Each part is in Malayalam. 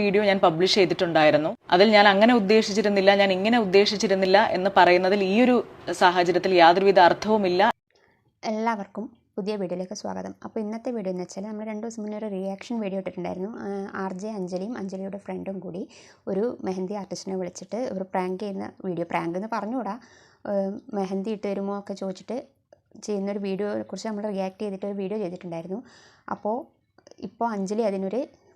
വീഡിയോ ഞാൻ പബ്ലിഷ് ചെയ്തിട്ടുണ്ടായിരുന്നു. അതിൽ ഞാൻ അങ്ങനെ ഉദ്ദേശിച്ചിരുന്നില്ല ഞാൻ ഇങ്ങനെ ഉദ്ദേശിച്ചിരുന്നില്ല എന്ന് പറയുന്നതിൽ ഈ ഒരു സാഹചര്യത്തിൽ യാതൊരുവിധ അർത്ഥവുമില്ല. എല്ലാവർക്കും പുതിയ വീഡിയോയിലേക്ക് സ്വാഗതം. അപ്പോൾ ഇന്നത്തെ വീഡിയോ എന്ന് വെച്ചാൽ നമ്മൾ രണ്ട് ദിവസം മുന്നേ ഒരു റിയാക്ഷൻ വീഡിയോ ഇട്ടിട്ടുണ്ടായിരുന്നു. ആർ ജെ അഞ്ജലിയും അഞ്ജലിയുടെ ഫ്രണ്ടും കൂടി ഒരു മെഹന്തി ആർട്ടിസ്റ്റിനെ വിളിച്ചിട്ട് ഒരു പ്രാങ്ക് ചെയ്യുന്ന വീഡിയോ പ്രാങ്ക് എന്ന് പറഞ്ഞുകൂടാ. മെഹന്തി ഇട്ട് തരുമോ ഒക്കെ ചോദിച്ചിട്ട് ചെയ്യുന്നൊരു വീഡിയോയെക്കുറിച്ച് നമ്മൾ റിയാക്ട് ചെയ്തിട്ട് ഒരു വീഡിയോ ചെയ്തിട്ടുണ്ടായിരുന്നു. അപ്പോൾ ഇപ്പോൾ അഞ്ജലി അതിനൊരു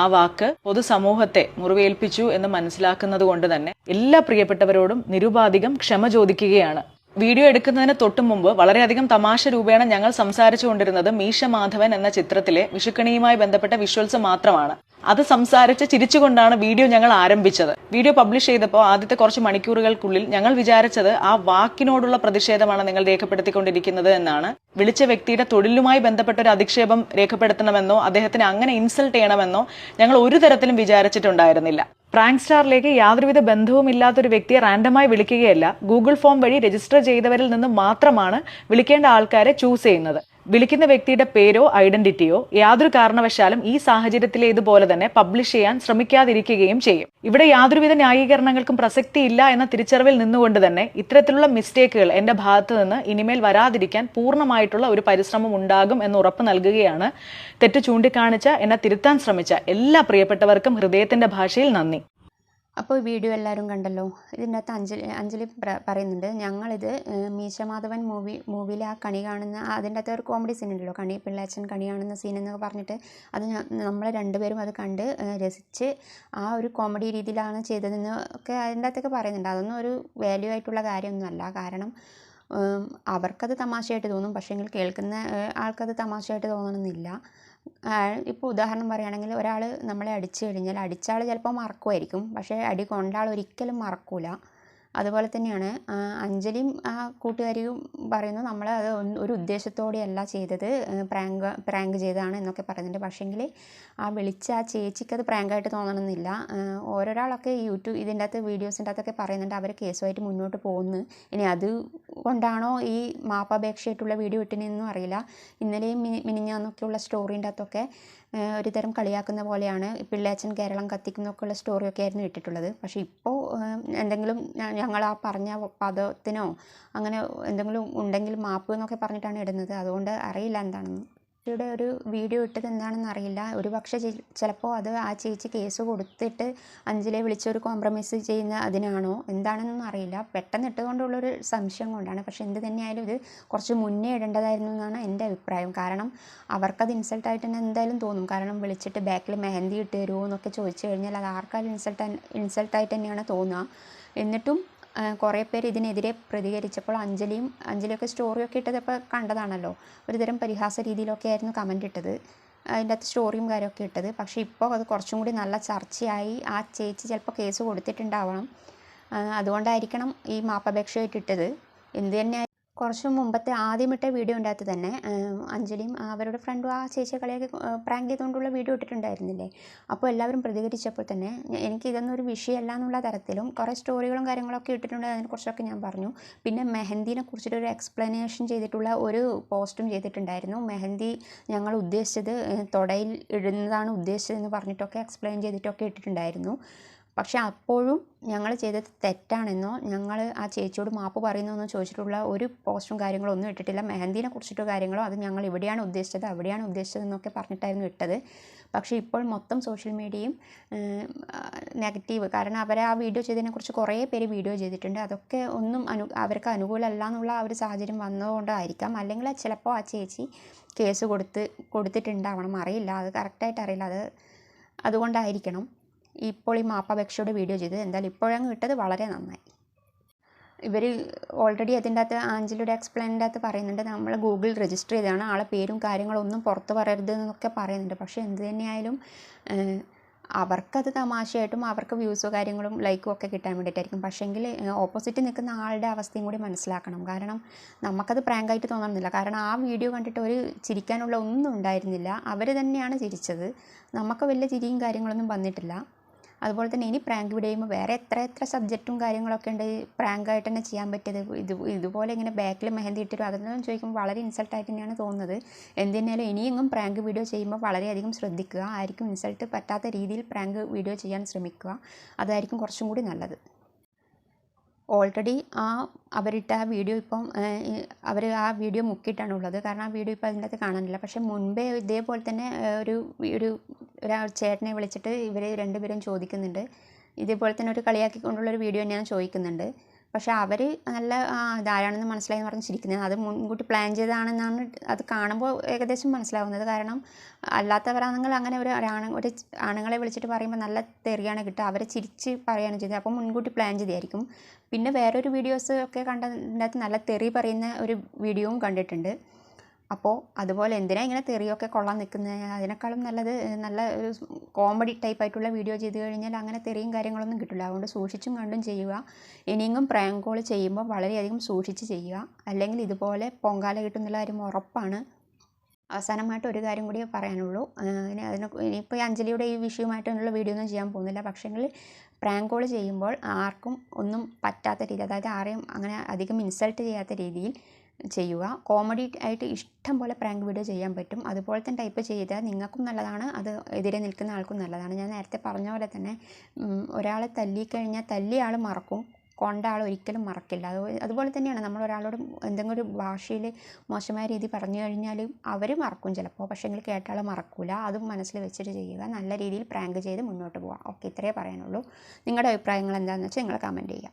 ആ വാക്ക് പൊതുസമൂഹത്തെ മുറിവേൽപ്പിച്ചു എന്ന് മനസ്സിലാക്കുന്നത് കൊണ്ട് തന്നെ എല്ലാ പ്രിയപ്പെട്ടവരോടും നിരുപാധികം ക്ഷമ ചോദിക്കുകയാണ്. വീഡിയോ എടുക്കുന്നതിന് തൊട്ടു മുമ്പ് വളരെയധികം തമാശ രൂപേണ ഞങ്ങൾ സംസാരിച്ചു കൊണ്ടിരുന്നത് മീശ മാധവൻ എന്ന ചിത്രത്തിലെ വിഷുക്കണിയുമായി ബന്ധപ്പെട്ട വിഷ്വൽസ് മാത്രമാണ്. അത് സംസാരിച്ച് ചിരിച്ചുകൊണ്ടാണ് വീഡിയോ ഞങ്ങൾ ആരംഭിച്ചത്. വീഡിയോ പബ്ലിഷ് ചെയ്തപ്പോൾ ആദ്യത്തെ കുറച്ച് മണിക്കൂറുകൾക്കുള്ളിൽ ഞങ്ങൾ വിചാരിച്ചത് ആ വാക്കിനോടുള്ള പ്രതിഷേധമാണ് നിങ്ങൾ രേഖപ്പെടുത്തിക്കൊണ്ടിരിക്കുന്നത് എന്നാണ്. വിളിച്ച വ്യക്തിയുടെ തൊഴിലുമായി ബന്ധപ്പെട്ട ഒരു അധിക്ഷേപം രേഖപ്പെടുത്തണമെന്നോ അദ്ദേഹത്തിന് അങ്ങനെ ഇൻസൾട്ട് ചെയ്യണമെന്നോ ഞങ്ങൾ ഒരു തരത്തിലും വിചാരിച്ചിട്ടുണ്ടായിരുന്നില്ല. പ്രാങ്ക് സ്റ്റാറിലേക്ക് യാതൊരുവിധ ബന്ധവും ഒരു വ്യക്തിയെ റാൻഡമായി വിളിക്കുകയല്ല. ഗൂഗിൾ ഫോം വഴി രജിസ്റ്റർ ചെയ്തവരിൽ നിന്ന് മാത്രമാണ് വിളിക്കേണ്ട ആൾക്കാരെ ചൂസ് ചെയ്യുന്നത്. വിളിക്കുന്ന വ്യക്തിയുടെ പേരോ ഐഡന്റിറ്റിയോ യാതൊരു കാരണവശാലും ഈ സാഹചര്യത്തിൽ ഇതുപോലെ തന്നെ പബ്ലിഷ് ചെയ്യാൻ ശ്രമിക്കാതിരിക്കുകയും ചെയ്യും. ഇവിടെ യാതൊരുവിധ ന്യായീകരണങ്ങൾക്കും പ്രസക്തിയില്ല എന്ന തിരിച്ചറിവിൽ നിന്നുകൊണ്ട് തന്നെ ഇത്തരത്തിലുള്ള മിസ്റ്റേക്കുകൾ എന്റെ ഭാഗത്ത് നിന്ന് ഇനിമേൽ വരാതിരിക്കാൻ പൂർണമായിട്ടുള്ള ഒരു പരിശ്രമം ഉണ്ടാകും എന്ന് ഉറപ്പ് നൽകുകയാണ് തെറ്റ് ചൂണ്ടിക്കാണിച്ച എന്നെ തിരുത്താൻ ശ്രമിച്ച എല്ലാ പ്രിയപ്പെട്ടവർക്കും ഹൃദയത്തിന്റെ ഭാഷയിൽ നന്ദി. അപ്പോൾ വീഡിയോ എല്ലാവരും കണ്ടല്ലോ. ഇതിനകത്ത് അഞ്ജലി അഞ്ജലി പറയുന്നുണ്ട് ഞങ്ങളിത് മീശമാധവൻ മൂവി മൂവിയിൽ ആ കണി കാണുന്ന അതിന്റെ അകത്ത് ഒരു കോമഡി സീൻ ഉണ്ടല്ലോ കണി പിള്ളാച്ചൻ കണി കാണുന്ന സീൻ എന്നൊക്കെ പറഞ്ഞിട്ട് അത് നമ്മൾ രണ്ടുപേരും അത് കണ്ട് രസിച്ച് ആ ഒരു കോമഡി രീതിയിലാണ് ചെയ്തതെന്ന് ഒക്കെ അതിന്റെ അകത്തൊക്കെ പറയുന്നുണ്ട്. അതൊന്നും ഒരു വാല്യൂ ആയിട്ടുള്ള കാര്യമൊന്നുമല്ല കാരണം അവർക്കത് തമാശയായിട്ട് തോന്നും. പക്ഷേങ്കിൽ കേൾക്കുന്ന ആൾക്കത് തമാശയായിട്ട് തോന്നണമെന്നില്ല. ഇപ്പോൾ ഉദാഹരണം പറയുകയാണെങ്കിൽ ഒരാൾ നമ്മളെ അടിച്ചു കഴിഞ്ഞാൽ അടിച്ച ആൾ ചിലപ്പോൾ മറക്കുമായിരിക്കും. പക്ഷേ അടി കൊണ്ട ആൾ ഒരിക്കലും മറക്കൂല. അതുപോലെ തന്നെയാണ് അഞ്ജലിയും ആ കൂട്ടുകാരിയും പറയുന്നു നമ്മൾ അത് ഒരു ഉദ്ദേശത്തോടെയല്ല ചെയ്തത് പ്രാങ്ക് പ്രാങ്ക് ചെയ്തതാണ് എന്നൊക്കെ പറയുന്നുണ്ട്. പക്ഷേങ്കിൽ ആ വിളിച്ച ആ ചേച്ചിക്ക് അത് പ്രാങ്കായിട്ട് തോന്നണമെന്നില്ല. ഓരോരാളൊക്കെ യൂട്യൂബ് ഇതിന്റെ അകത്ത് വീഡിയോസിന്റെ അകത്തൊക്കെ പറയുന്നുണ്ട് അവർ കേസുമായിട്ട് മുന്നോട്ട് പോകുന്നു. ഇനി അത് കൊണ്ടാണോ ഈ മാപ്പാപേക്ഷയായിട്ടുള്ള വീഡിയോ ഇട്ടിനെന്നും അറിയില്ല. ഇന്നലെയും മിനി മിനിഞ്ഞാന്നൊക്കെയുള്ള സ്റ്റോറീന്റെ അകത്തൊക്കെ ഏഹ് ഒരു തരം കളിയാക്കുന്ന പോലെയാണ് പിള്ളേച്ചൻ കേരളം കത്തിക്കുന്നൊക്കെയുള്ള സ്റ്റോറിയൊക്കെ ആയിരുന്നു ഇട്ടിട്ടുള്ളത്. പക്ഷേ ഇപ്പോൾ എന്തെങ്കിലും ഞങ്ങൾ ആ പറഞ്ഞ പദത്തിനോ അങ്ങനെ എന്തെങ്കിലും ഉണ്ടെങ്കിൽ മാപ്പ് എന്നൊക്കെ പറഞ്ഞിട്ടാണ് ഇടുന്നത്. അതുകൊണ്ട് അറിയില്ല എന്താണെന്ന്. ഇവിടെ ഒരു വീഡിയോ ഇട്ടത് എന്താണെന്ന് അറിയില്ല. ഒരു പക്ഷേ ചിലപ്പോൾ അത് ആ ചേച്ചി കേസ് കൊടുത്തിട്ട് അഞ്ചിലെ വിളിച്ചൊരു കോംപ്രമൈസ് ചെയ്യുന്ന അതിനാണോ? എന്താണെന്നൊന്നും അറിയില്ല. പെട്ടെന്ന് ഇട്ടുകൊണ്ടുള്ളൊരു സംശയം കൊണ്ടാണ്. പക്ഷെ എന്ത് തന്നെയായാലും ഇത് കുറച്ച് മുന്നേ ഇടേണ്ടതായിരുന്നു എന്നാണ് എന്റെ അഭിപ്രായം. കാരണം അവർക്കത് ഇൻസൾട്ടായിട്ട് തന്നെ എന്തായാലും തോന്നും. കാരണം വിളിച്ചിട്ട് ബാക്കിൽ മെഹന്തി ഇട്ട് തരുമോ എന്നൊക്കെ ചോദിച്ചു കഴിഞ്ഞാൽ അത് ആർക്കാലും ഇൻസൾട്ട് ഇൻസൾട്ടായിട്ട് തന്നെയാണ് തോന്നുക. എന്നിട്ടും കുറേ പേര് ഇതിനെതിരെ പ്രതികരിച്ചപ്പോൾ അഞ്ജലിയും അഞ്ജലിയൊക്കെ സ്റ്റോറിയൊക്കെ ഇട്ടതപ്പോൾ കണ്ടതാണല്ലോ. ഒരുതരം പരിഹാസ രീതിയിലൊക്കെ ആയിരുന്നു കമന്റ് ഇട്ടത്. അതിന്റെ അകത്ത് സ്റ്റോറിയും കാര്യമൊക്കെ ഇട്ടത്. പക്ഷേ ഇപ്പോൾ അത് കുറച്ചും കൂടി നല്ല ചർച്ചയായി. ആ ചേച്ചി ചിലപ്പോൾ കേസ് കൊടുത്തിട്ടുണ്ടാവണം. അതുകൊണ്ടായിരിക്കണം ഈ മാപ്പപേക്ഷയായിട്ട് ഇട്ടത്. എന്തു തന്നെ കുറച്ച് മുമ്പത്തെ ആദ്യമിട്ട വീഡിയോ ഉണ്ടാകത്ത് തന്നെ അഞ്ജലിയും അവരുടെ ഫ്രണ്ടും ആ ചേച്ചിയെ കളിയൊക്കെ പ്രാങ്ക് ചെയ്തുകൊണ്ടുള്ള വീഡിയോ ഇട്ടിട്ടുണ്ടായിരുന്നില്ലേ? അപ്പോൾ എല്ലാവരും പ്രതികരിച്ചപ്പോൾ തന്നെ എനിക്ക് ഇതൊന്നും ഒരു വിഷയമല്ല എന്നുള്ള തരത്തിലും കുറേ സ്റ്റോറികളും കാര്യങ്ങളൊക്കെ ഇട്ടിട്ടുണ്ട് അതിനെക്കുറിച്ചൊക്കെ ഞാൻ പറഞ്ഞു. പിന്നെ മെഹന്തിനെ കുറിച്ചിട്ട് ഒരു എക്സ്പ്ലനേഷൻ ചെയ്തിട്ടുള്ള ഒരു പോസ്റ്റും ചെയ്തിട്ടുണ്ടായിരുന്നു. മെഹന്തി ഞങ്ങൾ ഉദ്ദേശിച്ചത് തൊടയിൽ ഇടുന്നതാണ് ഉദ്ദേശിച്ചതെന്ന് പറഞ്ഞിട്ടൊക്കെ എക്സ്പ്ലെയിൻ ചെയ്തിട്ടൊക്കെ ഇട്ടിട്ടുണ്ടായിരുന്നു. പക്ഷെ അപ്പോഴും ഞങ്ങൾ ചെയ്തത് തെറ്റാണെന്നോ ഞങ്ങൾ ആ ചേച്ചിയോട് മാപ്പ് പറയുന്നതെന്നോ ചോദിച്ചിട്ടുള്ള ഒരു പോസ്റ്റും കാര്യങ്ങളോ ഒന്നും ഇട്ടിട്ടില്ല. മെഹന്തിനെ കുറിച്ചിട്ടോ കാര്യങ്ങളോ അത് ഞങ്ങൾ ഇവിടെയാണ് ഉദ്ദേശിച്ചത് അവിടെയാണ് ഉദ്ദേശിച്ചതെന്നൊക്കെ പറഞ്ഞിട്ടായിരുന്നു ഇട്ടത്. പക്ഷേ ഇപ്പോൾ മൊത്തം സോഷ്യൽ മീഡിയയും നെഗറ്റീവ് കാരണം അവർ ആ വീഡിയോ ചെയ്തതിനെക്കുറിച്ച് കുറേ പേര് വീഡിയോ ചെയ്തിട്ടുണ്ട്. അതൊക്കെ ഒന്നും അനു അവർക്ക് അനുകൂലമല്ല എന്നുള്ള ആ ഒരു സാഹചര്യം വന്നതുകൊണ്ടായിരിക്കാം. അല്ലെങ്കിൽ ചിലപ്പോൾ ആ ചേച്ചി കേസ് കൊടുത്ത് കൊടുത്തിട്ടുണ്ടാവണം. അറിയില്ല. അത് കറക്റ്റായിട്ട് അറിയില്ല. അത് അതുകൊണ്ടായിരിക്കണം. ഇപ്പോൾ ഈ മാപ്പപേക്ഷയുടെ വീഡിയോ ചെയ്തത്. എന്തായാലും ഇപ്പോഴങ്ങ് ഇട്ടത് വളരെ നന്നായി. ഇവർ ഓൾറെഡി അതിന്റെ അകത്ത് ആഞ്ചലിയുടെ എക്സ്പ്ലെയിനിന്റെ അകത്ത് പറയുന്നുണ്ട്. നമ്മൾ ഗൂഗിൾ രജിസ്റ്റർ ചെയ്തതാണ്. ആളെ പേരും കാര്യങ്ങളൊന്നും പുറത്ത് പറയരുത് എന്നൊക്കെ പറയുന്നുണ്ട്. പക്ഷേ എന്ത് തന്നെയായാലും അവർക്കത് തമാശയായിട്ടും അവർക്ക് വ്യൂസോ കാര്യങ്ങളും ലൈക്കും ഒക്കെ കിട്ടാൻ വേണ്ടിയിട്ടായിരിക്കും. പക്ഷേങ്കിൽ ഓപ്പോസിറ്റ് നിൽക്കുന്ന ആളുടെ അവസ്ഥയും കൂടി മനസ്സിലാക്കണം. കാരണം നമുക്കത് പ്രാങ്കായിട്ട് തോന്നുന്നില്ല കാരണം ആ വീഡിയോ കണ്ടിട്ട് ഒരു ചിരിക്കാനുള്ള ഒന്നും ഉണ്ടായിരുന്നില്ല. അവർ തന്നെയാണ് ചിരിച്ചത്. നമുക്ക് വലിയ ചിരിയും കാര്യങ്ങളൊന്നും വന്നിട്ടില്ല. അതുപോലെ തന്നെ ഇനി പ്രാങ്ക് വീഡിയോ വേറെ എത്ര എത്ര സബ്ജക്റ്റും കാര്യങ്ങളൊക്കെ ഉണ്ട് പ്രാങ്കായിട്ട് തന്നെ ചെയ്യാൻ പറ്റിയത്? ഇത് ഇതുപോലെ ഇങ്ങനെ ബാക്കിൽ മെഹന്തി ഇട്ടിരും അതെല്ലാം ചോദിക്കുമ്പോൾ വളരെ ഇൻസൾട്ടായിട്ട് തന്നെയാണ് തോന്നുന്നത്. എന്തിനാലും ഇനിയെങ്കിലും പ്രാങ്ക് വീഡിയോ ചെയ്യുമ്പോൾ വളരെയധികം ശ്രദ്ധിക്കുക. ആയിരിക്കും ഇൻസൾട്ട് പറ്റാത്ത രീതിയിൽ പ്രാങ്ക് വീഡിയോ ചെയ്യാൻ ശ്രമിക്കുക. അതായിരിക്കും കുറച്ചും കൂടി നല്ലത്. ഓൾറെഡി ആ അവരിട്ട ആ വീഡിയോ ഇപ്പം അവർ ആ വീഡിയോ മുക്കിയിട്ടാണ് ഉള്ളത്. കാരണം ആ വീഡിയോ ഇപ്പോൾ അതിന്റെ അകത്ത് കാണാനില്ല. പക്ഷേ മുൻപേ ഇതേപോലെ തന്നെ ഒരു ഒരു ഒരാൾ ചേട്ടനെ വിളിച്ചിട്ട് ഇവർ രണ്ടുപേരും ചോദിക്കുന്നുണ്ട്. ഇതേപോലെ തന്നെ ഒരു കളിയാക്കിക്കൊണ്ടുള്ള ഒരു വീഡിയോ തന്നെയാണ് ചോദിക്കുന്നുണ്ട്. പക്ഷേ അവർ നല്ല ആ ഇതാരാണെന്ന് മനസ്സിലായി പറഞ്ഞ് ചിരിക്കുന്നത് അത് മുൻകൂട്ടി പ്ലാൻ ചെയ്തതാണെന്നാണ് അത് കാണുമ്പോൾ ഏകദേശം മനസ്സിലാവുന്നത്. കാരണം അല്ലാത്തവരാണെങ്കിൽ അങ്ങനെ ഒരു ഒരാണ് ഒരു ആണുങ്ങളെ വിളിച്ചിട്ട് പറയുമ്പോൾ നല്ല തെറിയാണ് കിട്ടുക. അവരെ ചിരിച്ച് പറയുകയാണ് ചെയ്തത്. അപ്പോൾ മുൻകൂട്ടി പ്ലാൻ ചെയ്തായിരിക്കും പിന്നെ വേറൊരു വീഡിയോസ് ഒക്കെ കണ്ടതിന്റെ അകത്ത് നല്ല തെറി പറയുന്ന ഒരു വീഡിയോയും കണ്ടിട്ടുണ്ട്. അപ്പോൾ അതുപോലെ എന്തിനാ ഇങ്ങനെ തെറിയൊക്കെ കൊള്ളാൻ നിൽക്കുന്നത് അതിനേക്കാളും നല്ലത് നല്ല ഒരു കോമഡി ടൈപ്പ് ആയിട്ടുള്ള വീഡിയോ ചെയ്ത് കഴിഞ്ഞാൽ അങ്ങനെ തെറിയും കാര്യങ്ങളൊന്നും കിട്ടില്ല അതുകൊണ്ട് സൂക്ഷിച്ചും കണ്ടും ചെയ്യുക. ഇനിയെങ്കിലും പ്രാങ്ക് കോൾ ചെയ്യുമ്പോൾ വളരെയധികം സൂക്ഷിച്ച് ചെയ്യുക. അല്ലെങ്കിൽ ഇതുപോലെ പൊങ്കാല കിട്ടുന്നുള്ള കാര്യം ഉറപ്പാണ്. അവസാനമായിട്ട് ഒരു കാര്യം കൂടി പറയാനുള്ളൂ. ഇനി അതിന് ഇനിയിപ്പോൾ ഈ അഞ്ജലിയുടെ ഈ വിഷയമായിട്ടുള്ള വീഡിയോ ഒന്നും ചെയ്യാൻ പോകുന്നില്ല. പക്ഷേങ്കിൽ പ്രാങ്ക് കോൾ ചെയ്യുമ്പോൾ ആർക്കും ഒന്നും പറ്റാത്ത രീതി അതായത് ആരെയും അങ്ങനെ അധികം ഇൻസൾട്ട് ചെയ്യാത്ത രീതിയിൽ ചെയ്യുക. കോമഡി ആയിട്ട് ഇഷ്ടം പോലെ പ്രാങ്ക് വീഡിയോ ചെയ്യാൻ പറ്റും. അതുപോലെ തന്നെ ടൈപ്പ് ചെയ്താൽ നിങ്ങൾക്കും നല്ലതാണ്. അത് എതിരെ നിൽക്കുന്ന ആൾക്കും നല്ലതാണ്. ഞാൻ നേരത്തെ പറഞ്ഞ പോലെ തന്നെ ഒരാളെ തല്ലിക്കഴിഞ്ഞാൽ തല്ലിയ ആൾ മറക്കും. കൊണ്ട ആൾ ഒരിക്കലും മറക്കില്ല. അത് അതുപോലെ തന്നെയാണ് നമ്മൾ ഒരാളോട് എന്തെങ്കിലും ഒരു ഭാഷയിൽ മോശമായ രീതി പറഞ്ഞു കഴിഞ്ഞാൽ അവർ മറക്കും ചിലപ്പോൾ. പക്ഷേങ്കിൽ കേട്ട ആൾ മറക്കില്ല അതും മനസ്സിൽ വെച്ചിട്ട് ചെയ്യുക. നല്ല രീതിയിൽ പ്രാങ്ക് ചെയ്ത് മുന്നോട്ട് പോവുക. ഓക്കെ ഇത്രയേ പറയാനുള്ളൂ. നിങ്ങളുടെ അഭിപ്രായങ്ങൾ എന്താണെന്ന് വെച്ചാൽ നിങ്ങൾ കമന്റ് ചെയ്യുക.